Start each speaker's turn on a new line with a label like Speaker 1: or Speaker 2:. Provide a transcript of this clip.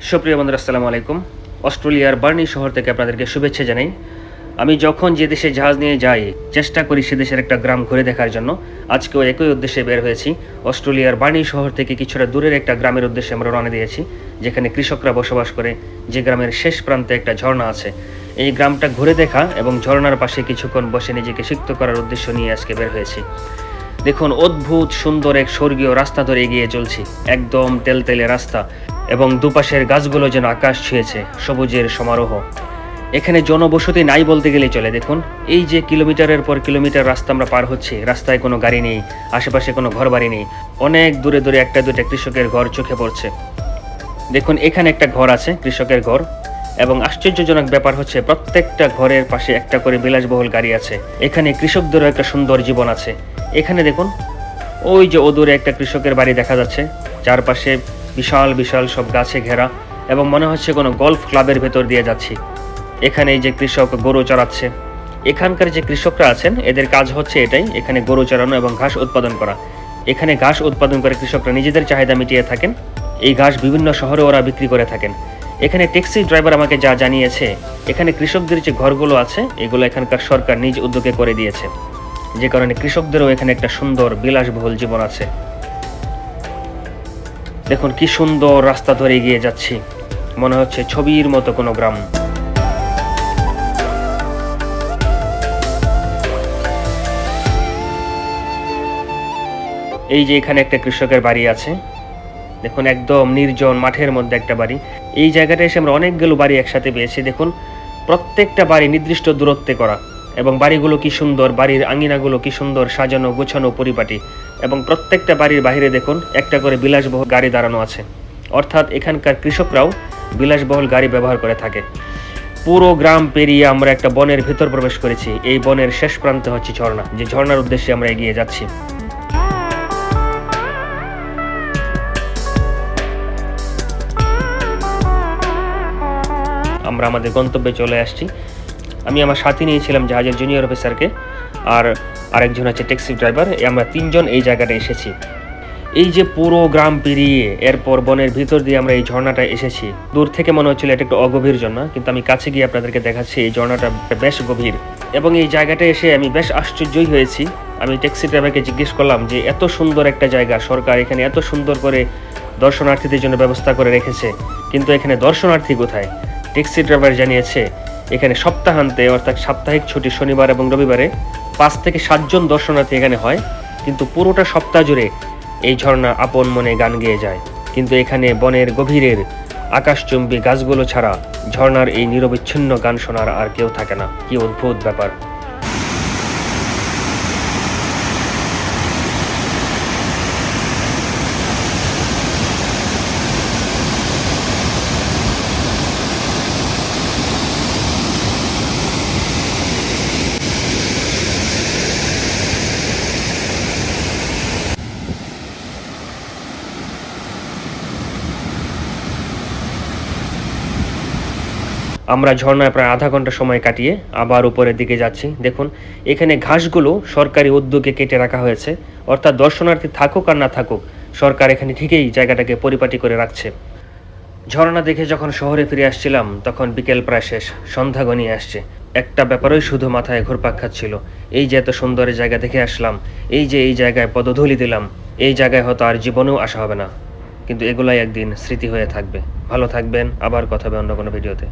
Speaker 1: সুপ্রিয় বন্ধুরা, আসসালামু আলাইকুম। অস্ট্রেলিয়ার বার্নি শহর থেকে আপনাদেরকে শুভেচ্ছা জানাই। আমি যখন যে দেশে জাহাজ নিয়ে যাই, চেষ্টা করি সে দেশের একটা গ্রাম ঘুরে দেখার জন্য। আজকেও একই উদ্দেশ্যে বের হয়েছি। অস্ট্রেলিয়ার বার্নি শহর থেকে কিছুটা দূরের একটা গ্রামের উদ্দেশ্যে আমরা রওনা দিয়েছি, যেখানে কৃষকরা বসবাস করে। যে গ্রামের শেষ প্রান্তে একটা ঝর্ণা আছে। এই গ্রামটা ঘুরে দেখা এবং ঝর্ণার পাশে কিছুক্ষণ বসে নিজেকে সিক্ত করার উদ্দেশ্য নিয়ে আজকে বের হয়েছি। দেখুন, অদ্ভুত সুন্দর এক স্বর্গীয় রাস্তা ধরে এগিয়ে চলছি। একদম তেলতেলে রাস্তা। এবং দুপাশের গাছগুলো যেন আকাশ ছুঁয়েছে, সবুজের সমারোহ। এখানে জনবসতি নাই বলতে গেলেই চলে। দেখুন, এই যে কিলোমিটারের পর কিলোমিটার রাস্তা আমরা পার হচ্ছি, রাস্তায় কোনো গাড়ি নেই, আশেপাশে কোনো ঘর বাড়ি নেই, অনেক দূরে দূরে একটা দুটা কৃষকের ঘর চোখে পড়ছে। দেখুন, এখানে একটা ঘর আছে, কৃষকের ঘর, এবং আশ্চর্যজনক ব্যাপার হচ্ছে প্রত্যেকটা ঘরের পাশে একটা করে বিলাসবহুল গাড়ি আছে। এখানে কৃষকদেরও একটা সুন্দর জীবন আছে। এখানে দেখুন, ওই যে ওদূরে একটা কৃষকের বাড়ি দেখা যাচ্ছে, চারপাশে বিশাল বিশাল সব গাছে ঘেরা এবং মনে হচ্ছে কোনো গলফ ক্লাবের ভেতর দিয়ে যাচ্ছি। এখানে এই যে কৃষক গরু চড়াচ্ছে। এখানকার যে কৃষকরা আছেন, এদের কাজ হচ্ছে এটাই, এখানে গরু চড়ানো এবং ঘাস উৎপাদন করা। এখানে ঘাস উৎপাদন করে কৃষকরা নিজেদের চাহিদা মিটিয়ে থাকেন। এই ঘাস বিভিন্ন শহরে ওরা বিক্রি করে থাকেন। এখানে ট্যাক্সি ড্রাইভার আমাকে যা জানিয়েছে, এখানে কৃষকদের যে ঘরগুলো আছে, এগুলো এখানকার সরকার নিজ উদ্যোগে করে দিয়েছে। যে কারণে কৃষকদেরও এখানে একটা সুন্দর বিলাসবহুল জীবন আছে। দেখুন কি সুন্দর রাস্তা ধরে এগিয়ে যাচ্ছি। মনে হচ্ছে ছবির মতো কোনো গ্রাম। এই যে এখানে একটা কৃষকের বাড়ি আছে। দেখুন একদম নির্জন মাঠের মধ্যে একটা বাড়ি। এই জায়গাটা এসে আমরা অনেকগুলো বাড়ি একসাথে পেয়েছি। দেখুন, প্রত্যেকটা বাড়ি নির্দিষ্ট দূরত্বে করা। এবং বাড়িগুলো কি সুন্দর, বাড়ির আঙিনাগুলো কি সুন্দর সাজানো, গোছানো, পরিপাটি। এবং প্রত্যেকটা বাড়ির বাইরে দেখুন, একটা করে বিলাসবহুল গাড়ি দাঁড়ানো আছে। অর্থাৎ এখানকার কৃষকরাও বিলাসবহুল গাড়ি ব্যবহার করে থাকে। পুরো গ্রাম পেরিয়ে আমরা একটা বনের ভেতর প্রবেশ করেছি। এই বনের শেষ প্রান্তে হচ্ছে ঝর্ণা। যে ঝর্ণার উদ্দেশ্যে আমরা এগিয়ে যাচ্ছি। আমরা আমাদের গন্তব্যে চলে আসছি। আমি আমার সাথে নিয়েছিলাম জাহাজের জুনিয়র অফিসারকে আর আরেকজন আছে ট্যাক্সি ড্রাইভার আমরা তিনজন এই জায়গাটা এসেছি। এই যে পুরো গ্রাম পেরিয়ে এরপর বনের ভিতর দিয়ে আমরা এই ঝর্ণাটা এসেছি। দূর থেকে মনে হচ্ছিল এটা একটু অগভীর ঝর্ণা, কিন্তু আমি কাছে গিয়ে আপনাদেরকে দেখাচ্ছি এই ঝর্ণাটা বেশ গভীর। এবং এই জায়গাটা এসে আমি বেশ আশ্চর্যই হয়েছি। আমি ট্যাক্সি ড্রাইভারকে জিজ্ঞেস করলাম যে, এত সুন্দর একটা জায়গা, সরকার এখানে এত সুন্দর করে দর্শনার্থীদের জন্য ব্যবস্থা করে রেখেছে, কিন্তু এখানে দর্শনার্থী কোথায়? ট্যাক্সি ড্রাইভার জানিয়েছে, এখানে সপ্তাহান্তে, অর্থাৎ সাপ্তাহিক ছুটি শনিবার এবং রবিবারে পাঁচ থেকে সাতজন দর্শনার্থী এখানে হয়, কিন্তু পুরোটা সপ্তাহ জুড়ে এই ঝর্ণা আপন মনে গান গেয়ে যায়। কিন্তু এখানে বনের গভীরের আকাশচুম্বী গাছগুলো ছাড়া ঝর্ণার এই নিরবিচ্ছিন্ন গান শোনার আর কেউ থাকে না। কি অদ্ভুত ব্যাপার। আমরা ঝর্ণায় প্রায় আধা ঘণ্টা সময় কাটিয়ে আবার উপরের দিকে যাচ্ছি। দেখুন, এখানে ঘাসগুলো সরকারি উদ্যোগে কেটে রাখা হয়েছে। অর্থাৎ দর্শনার্থী থাকুক আর না থাকুক, সরকার এখানে ঠিকই জায়গাটাকে পরিপাটি করে রাখছে। ঝর্ণা দেখে যখন শহরে ফিরে আসছিলাম, তখন বিকেল প্রায় শেষ, সন্ধ্যা গনিয়ে আসছে। একটা ব্যাপারই শুধু মাথায় ঘুরপাক খাচ্ছিল। এই যে এত সুন্দর জায়গা দেখে আসলাম, এই যে এই জায়গায় পদধূলি দিলাম, এই জায়গায় হয়তো আর জীবনেও আসা হবে না। কিন্তু এগুলাই একদিন স্মৃতি হয়ে থাকবে। ভালো থাকবেন, আবার কথা হবে অন্য কোনো ভিডিওতে।